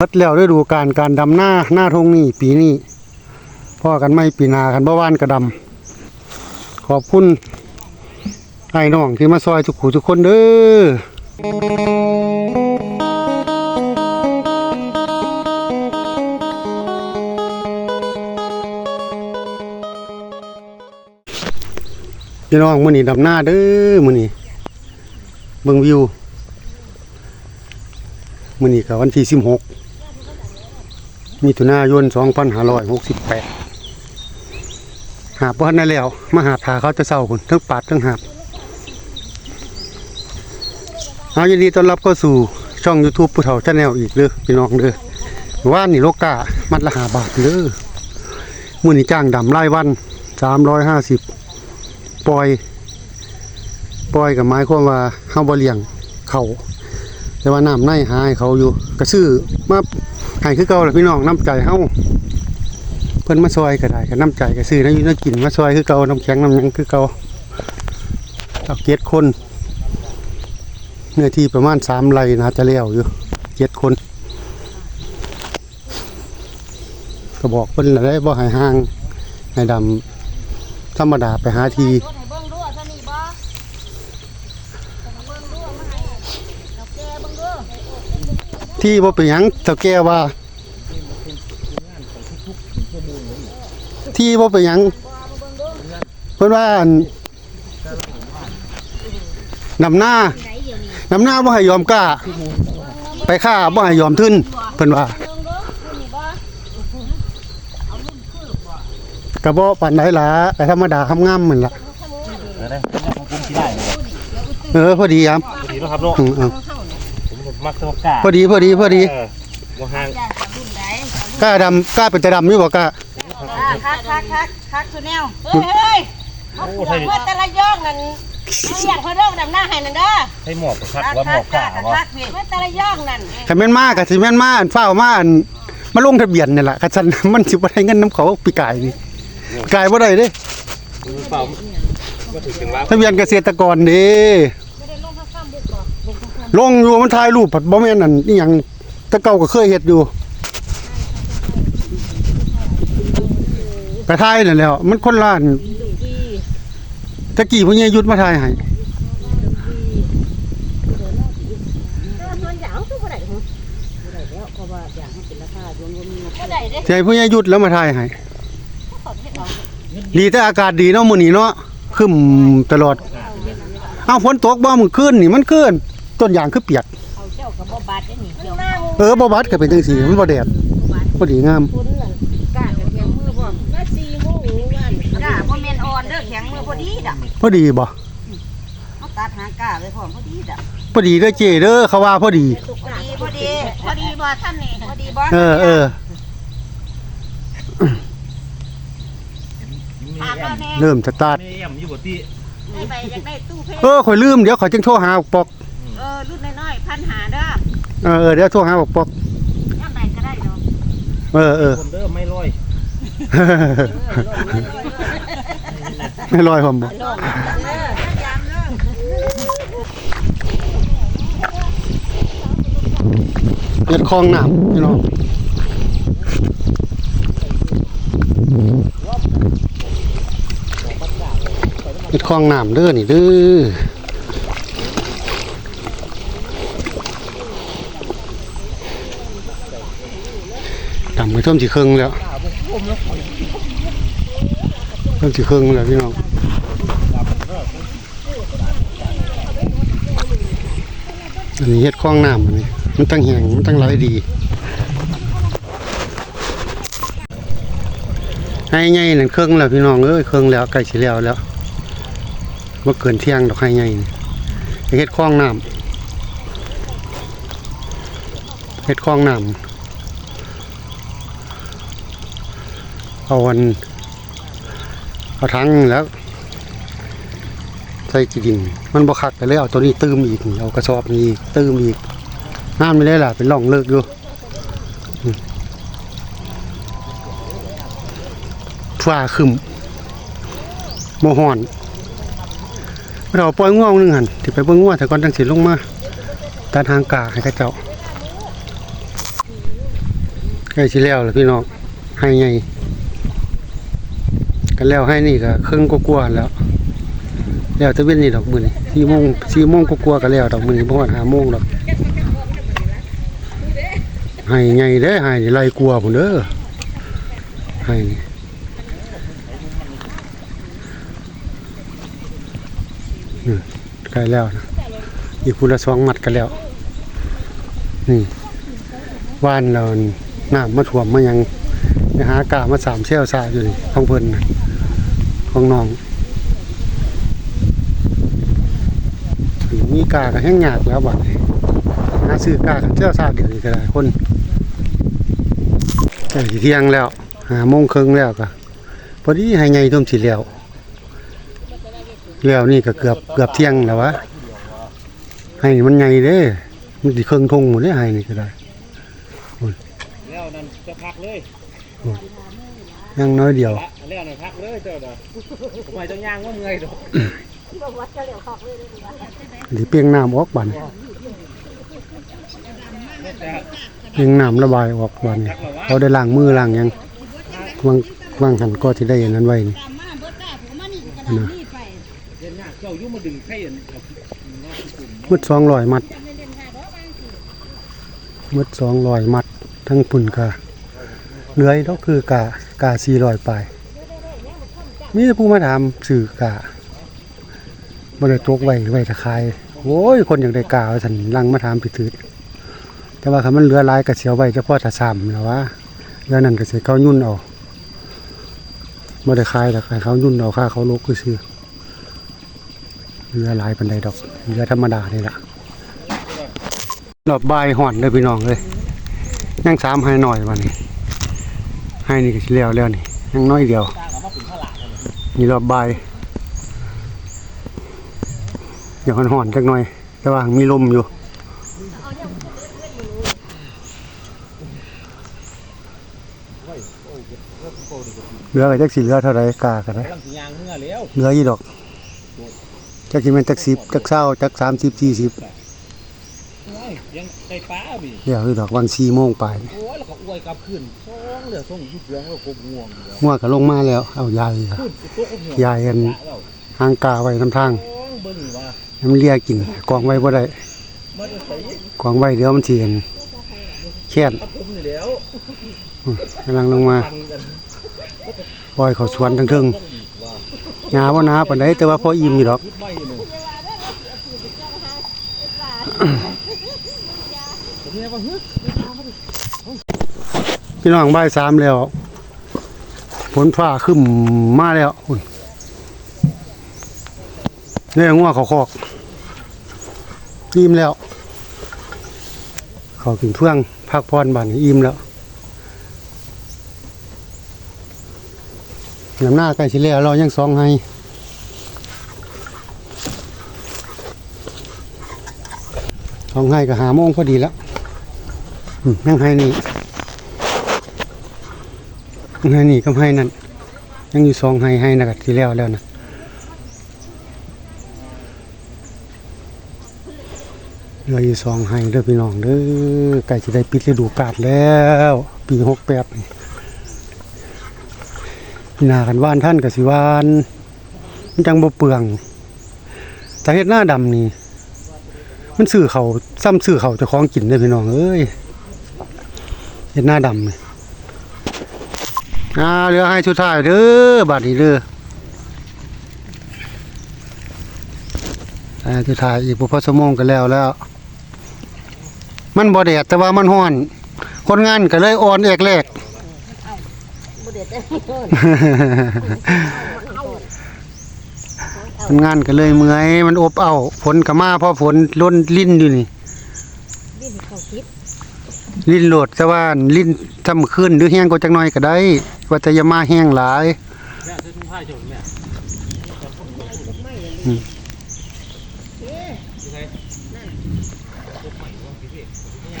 เบิดแล้วฤดูการการดำหน้าหน้าทงนี่ปีนี้พ่อกันไม่ปีนากันบ่ว่านกระดำขอบคุณไอ้น้องที่มาซอยทุกขู่ทุกคนเด้อพี่น้องมื้อนี้ดำหน้าเด้อมื้อนี้เบิ่งวิวมื้อนี้ก็วันที่16 มิถุนายน2568หาบบ่ทันได้แล้วมาหาบหาเขาจะเศร้าพุ่นทั้งปาดทั้งหาบเอายินดีต้อนรับเข้าสู่ช่อง YouTube ผู้เฒ่าชาแนลอีกเด้อพี่น้องเด้อว่านนี่โลกามัดละหาบาทเด้อมื้อนี้จ้างดำรายวัน 350ปล่อยปล่อยกับไม้ความว่าเฮาบ่เลี้ยงเขาแต่ว่าน้ำในหาให้เขาอยู่ก็ซื้อมา ให้คือเก่าแหละพี่น้องน้ำใจเฮาเพิ่นมาซอยก็ได้ก็น้ำใจก็ซื้อน้ำอยู่น้ำกินมาซอยคือเก่าน้ำแข็งน้ำยังคือเก่าเอาเจ็ดคนเนื้อที่ประมาณสามไร่นะจะแล้วอยู่เจ็ดคนก็บอกเพิ่นละได้บ่ให้ห่างให้ดำธรรมดาไปหาที รถให้เบิ่งดูเอาเท่านี้บ่เบิ่งดูเอามาให้เราแก้เบิ่งดู ที่บ่เป็นหยังเฒ่าแก่ว่า ที่บ่เป็นหยังเพิ่นว่าอั่นนำหน้าไหนเดี๋ยวนี้นำหน้าบ่ให้ยอมกล้า ไปฆ่าบ่ให้ยอมทึนเพิ่นว่าเบิ่งดูคุณนี่บ่ก็บ่ปานใดล่ะก็ธรรมดาคำงามเหมือนล่ะเออได้ของผมที่ได้เลยเออพอดีครับพอดีแล้วครับเนาะ อืมเอาผ มมักตัวกาพอดีพอดีพอดีเออบ่ห่างย่านกับรุ่นใดกล้าดำกล้าเป็นตาดำอยู่บ่กล้าคักคักคักคักสุแนวเฮ้ยเฮ้ยโอ้เอาไทยเพื่อแต่ละย่องนั่นเอาอยากเพิ่นเริ่มดำหน้าให้นั่นเด้อไทยหมอกคักว่าหมอกกาคัว่าคักพี่เพื่อแต่ละย่องนั่นคันแม่นมาก็สิแม่นมาอันฟ้าวมาอันมาลงทะเบียนนี่ล่ะคันซั่นมันสิบ่ได้เงินนํเขาปีกายนี่ปีกายบ่ได้เด้เปล่าก็ถือถึงว่าทะเบียนเกษตรกรเด้ ลงอยู่มันถ่ายรูปผัดบ่แม่นอั่นอีหยังต่เก่าก็เคยเฮ็ดอยู่ ไปถ่ายนั่นแล้ว มันคนละอันตะกี้ผู้ใหญ่ยุดมาถ่ายให้ส่วนยาวคือบ่ได้หรอบ่ได้แล้วเพวกให้เป็นราคาดวงบ่มีบ่ได้เด้สิให้ผู้ใหญ่ยุดแล้วมาถ่ายให้ดีแต่อากาศดีเนาะมื้อนี้เนาะครึ้มตลอด เอาฝนตกบ่มื้อคืนนี่มันคืน ต้นยางคือเปียก เอาเจ้าก็บ่บาดได้นี่เกี่ยวเออบ่บัดก็เป็นจังซี่มันบ่แดดพอดีงามคุณนั่นกล้ากันแข็งมือพร้อมมา4โมงวันกล้าบ่แม่นอ่อนเด้อแข็งมือพอดีดอกพอดีบ่เฮาตัดหางกล้าไว้พร้อมพอดีดอกพอดีเด้อเจเด้อเขาว่าพอดี พอดีพอดีพอดีบ่ท่านนี่พอดีบ่เออเออถามแล้วแน่เริ่มสตาร์ทแม่ย่ำอยู่บ่ที่ได้ไปอยากได้ตู้เพชรเออข่อยลืมเดี๋ยวข่อยจึงโทรหาปอกเออรุ่นน้อยๆพันหาเด้อเออเออเดี๋ยวโทรหาปอกย่ำใดก็ได้เนาะเออเออคนเด้อไม่ลอยไม่ลอยผมบ่เออยามเด้อเฮ็ดคลองน้ำพี่น้องเฮ็ดคลองน้ำเด้อนี่เด้อ ดำไปท่วมสิครึ่งแล้วท่วมสิครึ่งแล้วพี่น้องอันนี้เฮ็ดคล้องน้ำอันนี้มันตั้งแหงมันตั้งไหลดีให้ใหญ่นั่นเครื่องแล้วพี่น้องเอ้ยเครื่องแล้วใกล้สิแล้วแล้วบ่เกินเที่ยงดอกให้ใหญ่นี่เฮ็ดคล้องน้ำเฮ็ดคล้องน้ำ เอาวันเอาทั้งแล้ว ใส่กีดิน มันบ่คักไปเลยเอาตัวนี้ตื้มอีกเอากระสอบนี้ตื้มอีกน้ำไม่ได้ล่ะเป็นร่องเลิกอยู่ฟ้าครึมโมหอนเราปล่อยง่วงนึงหันที่ไปเบิ่งง่วงแต่ก่อนจังสิลงมาตัดทางกาให้กระเจ้าใกล้สิแล้วแล้วพี่น้องให้ไง กันแล้วให้นี่ก็ครึ่งกว่าๆแล้ว แล้วจะเป็นนี่ดอกมือนี้สี่โมงสี่โมงกว่าๆก็แล้วดอกมือนี้บ่ฮอดห้าโมงดอกให้ไงเด้ให้ไล่กลัวพุ่นเด้อให้นี่ใกล้แล้วนะอีกพุ่นละสองมัดกันแล้ว นี่ว่านเราน้ำมาท่วมมายังไปหากามาสามเชี่ยวซาอยู่นี่ของเพิ่นนะ ของน้องมีกาก็แห้งยากแล้วบัดนี้หาซื้อกากันเชี่ยวซาเดี๋ยวนี้ก็ได้คนใกล้สิเที่ยงแล้วหาโมงครึ่งแล้วก็พอดีให้ไงท่วมสิแล้วแล้วนี่ก็เกือบเกือบเที่ยงแล้ววะให้มันไงเด้มันสิเครื่องทงหมดเลยให้นี่ก็ได้แล้วนั่นจะพักเลยยังน้อยเดียวละ แล้วนั่นพักเลยเจ้าเด้อทำไมต้องย่างว่าเมื่อยดอกบ่วัดก็แล้วคักเลยเด้อสิเปียงน้ำออกบัดนแต่เปียงน้ำระบายออกบัดนเขาได้ล้างมือล้างหยังวางวางหันก็ที่ได้อย่างนั้นไว้นี่ตามมาเบิดได้ผมมานี่กระดาษนี่ไปเย็นยากเจ้าอยู่มาดึงไข่อันเอาเนาะกลุ่มมืดสองร้อยมัดมืดสองร้อยมัดทั้งปุ่นกาเหลือยก็คือกากาสี่ร้อยปลาย มีแต่ผู้มาถามสื่อกาบ่ได้ตกไว้ไว้ตะคายโอ้ยคนอย่ากได้กาว่าสันลังมาถามผิดถือแต่ว่าคันมันเหลือลายก็เสียวไว้เฉพาะถ้าซ้ำแล้วว่าเรื่อนั้นก็สิเขายุ่นเอาบ่ได้คายแต่เขายุ่นเอาค่าเขาลกคือซื้อเหลือลายปานใดดอกเหลือธรรมดานี่ล่ะรอบบ่ายห่อนเด้อพี่น้องเอ้ยยังสามให้หน่อยวันนี้ให้นี่ก็สิแล้วแล้วนี่ยังน้อยเดียว นี่รอบบ่ายเดี๋ยวห่อนๆจักหน่อย แต่ว่ามีลมอยู่เหลือก็จักสิเหลือเท่าไรกากันนะเมื่อแล้วเหลือยี่ดอกจักสิแม่นจักสิบจักเศร้าจักสามสิบสี่สิบ ยยังไก่ป้าบีเดี๋ยวคือดอกวันสี่โมงไปโอ้ยแล้วก็อวยกลับขึ้นช่องเหลือส่งยุบเหลืองแล้วก็ง่วงอยู่แล้วมั่วก็ลงมาแล้ว เอายายค่ะขึ้นตัวก็ง่วงยายกันแล้วหางกาไว้ทำทางช่องเบิ่งว่าให้มันเลียกินกองไว้บ่ได้มันจะใส่กองไว้เดี๋ยวมันเสียนแค้นทับผมนี่แล้วอื้อกำลังลงมาฟังกันปล่อยเขาสวนทั้งเทิงต้องอีกว่าหญ้าบ่หนาปานใดแต่ว่าพออิ่มอยู่ดอก คิดไม่หนึ่งผมเนี่ยว่าฮึ พี่น้องบ่ายสามแล้วฝนฟ้าขึ้นมาแล้วอุ่นเนี่ยงัวเขาคอกอิ่มแล้ว เขากินเพื่องพักพรบันอิ่มแล้วยำหน้าใกล้สิแล้วเรายังสองให้สองให้ก็หาโมงพอดีแล้ว ยังให้นี่ยังให้นี่ก็ให้นั่นยังอยู่สองให้ให้นะกัที่แล้วแล้วนะเหลืออยู่สองให้เด้อพี่น้องเด้อใกล้จะได้ปิดฤดูกาลแล้ว ปีหกแปดนี่นากันว่านท่านกับสิวานมันจังบ่เปลืองแต่เฮ็ดหน้าดำนี่ มันซื้อเขาซ้ำซื้อเขาจะคล้องกินเด้พี่น้องเอ้ย เฮ็ดหน้าดำนี่อ่าเรือให้สุดท้ายเด้อบาดนี้เด้ออ่าสุดท้ายอีกพอสมงกันแล้วแล้ว มันบ่แดดแต่ว่ามันร้อน คนงานก็เลยอ่อนเอกแรกบ่ได้แต่โดนคนงานก็เลยเมื่อยมันอบเอาฝนก็มาเพราะฝนล้นลิ้นอยู่นี่ดิ้นเข้าคิด ลิ้นโหลดแต่ว่าลิ้นซ้ำขึ้นหรือแห้งก็จักหน่อยก็ได้ ว่าแต่อย่ามาแห้งหลาย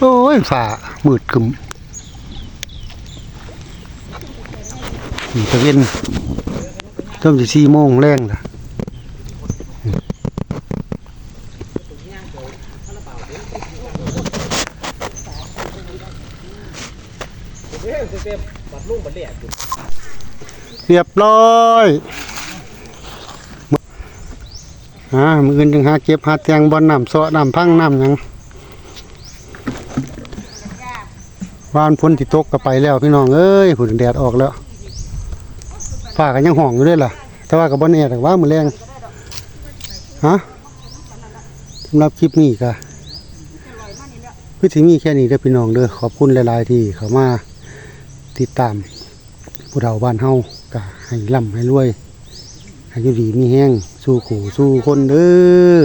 โอ้ยฝ่ามืดกึมตะเวนต้มจะสี่โมงแรงล่ะ เอ้ยเต็มบัดลุงบัดแหลกอยู่เรียบร้อยอ่ามืออื่นจึงหาเก็บหาแตงบอลน้ำเสาะน้ำพังน้ำหยังวานพ้นที่ตกก็ไปแล้วพี่น้องเอ้ยผุนแดดออกแล้วฝ้าก็ยังห่องอยู่ด้วยล่ะ แต่ว่ากับบอลเนี่ยแต่ว่ามือแรงฮะสำหรับคลิปนี้ก็คือที่มีแค่นี้เด้อพี่น้องเด้อขอบคุณหลาย ๆ ที่เขามา ติดตามผู้เฒ่าบ้านเฮากะให้ร่ำให้รวยให้อยู่ดีมีแห้งสู้ขู่สู้คนเด้อ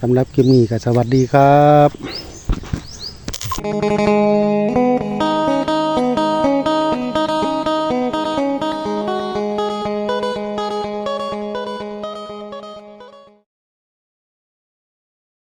สำหรับคลิปนี้ก็สวัสดีครับ